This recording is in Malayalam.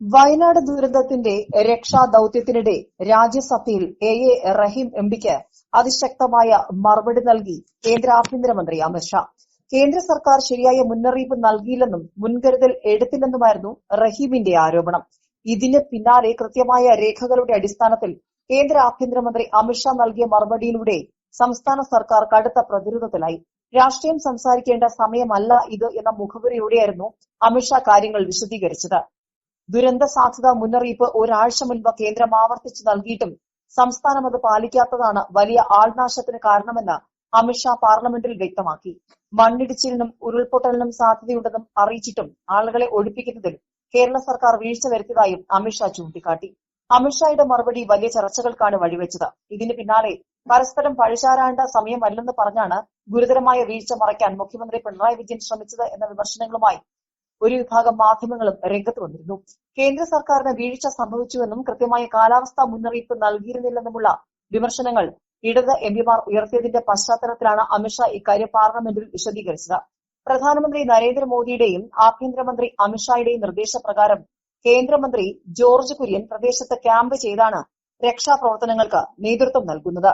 വയനാട് ദുരന്തത്തിന്റെ രക്ഷാദൌത്യത്തിനിടെ രാജ്യസഭയിൽ എ എ റഹീം എം പിക്ക് അതിശക്തമായ മറുപടി നൽകി കേന്ദ്ര ആഭ്യന്തരമന്ത്രി അമിത്ഷാ കേന്ദ്ര സർക്കാർ ശരിയായ മുന്നറിയിപ്പ് നൽകിയില്ലെന്നും മുൻകരുതൽ എടുത്തില്ലെന്നുമായിരുന്നു റഹീമിന്റെ ആരോപണം. ഇതിന് പിന്നാലെ കൃത്യമായ രേഖകളുടെ അടിസ്ഥാനത്തിൽ കേന്ദ്ര ആഭ്യന്തരമന്ത്രി അമിത്ഷാ നൽകിയ മറുപടിയിലൂടെ സംസ്ഥാന സർക്കാർ കടുത്ത പ്രതിരോധത്തിലായി. രാഷ്ട്രീയം സംസാരിക്കേണ്ട സമയമല്ല ഇത് എന്ന മുഖവരിയോടെയായിരുന്നു അമിത്ഷാ കാര്യങ്ങൾ വിശദീകരിച്ചത്. ദുരന്ത സാധ്യതാ മുന്നറിയിപ്പ് ഒരാഴ്ച മുൻപ് കേന്ദ്രം ആവർത്തിച്ചു നൽകിയിട്ടും സംസ്ഥാനം അത് പാലിക്കാത്തതാണ് വലിയ ആൾനാശത്തിന് കാരണമെന്ന് അമിത്ഷാ പാർലമെന്റിൽ വ്യക്തമാക്കി. മണ്ണിടിച്ചിലിനും ഉരുൾപൊട്ടലിനും സാധ്യതയുണ്ടെന്നും അറിയിച്ചിട്ടും ആളുകളെ ഒഴിപ്പിക്കുന്നതിൽ കേരള സർക്കാർ വീഴ്ച വരുത്തിയതായും അമിത്ഷാ ചൂണ്ടിക്കാട്ടി. അമിത്ഷായുടെ മറുപടി വലിയ ചർച്ചകൾക്കാണ് വഴിവെച്ചത്. ഇതിന് പിന്നാലെ പരസ്പരം പഴിചാരേണ്ട സമയമല്ലെന്ന് പറഞ്ഞാണ് ഗുരുതരമായ വീഴ്ച മറയ്ക്കാൻ മുഖ്യമന്ത്രി പിണറായി വിജയൻ ശ്രമിച്ചത് എന്ന വിമർശനങ്ങളുമായി ഒരു വിഭാഗം മാധ്യമങ്ങളും രംഗത്ത് വന്നിരുന്നു. കേന്ദ്ര സർക്കാരിന് വീഴ്ച സംഭവിച്ചുവെന്നും കൃത്യമായ കാലാവസ്ഥാ മുന്നറിയിപ്പ് നൽകിയിരുന്നില്ലെന്നുമുള്ള വിമർശനങ്ങൾ ഇടത് എം പിമാർ ഉയർത്തിയതിന്റെ പശ്ചാത്തലത്തിലാണ് അമിത്ഷാ ഇക്കാര്യം പാർലമെന്റിൽ വിശദീകരിച്ചത്. പ്രധാനമന്ത്രി നരേന്ദ്രമോദിയുടെയും ആഭ്യന്തരമന്ത്രി അമിത്ഷായുടെയും നിർദ്ദേശപ്രകാരം കേന്ദ്രമന്ത്രി ജോർജ് കുര്യൻ പ്രദേശത്ത് ക്യാമ്പ് ചെയ്താണ് രക്ഷാപ്രവർത്തനങ്ങൾക്ക് നേതൃത്വം നൽകുന്നത്.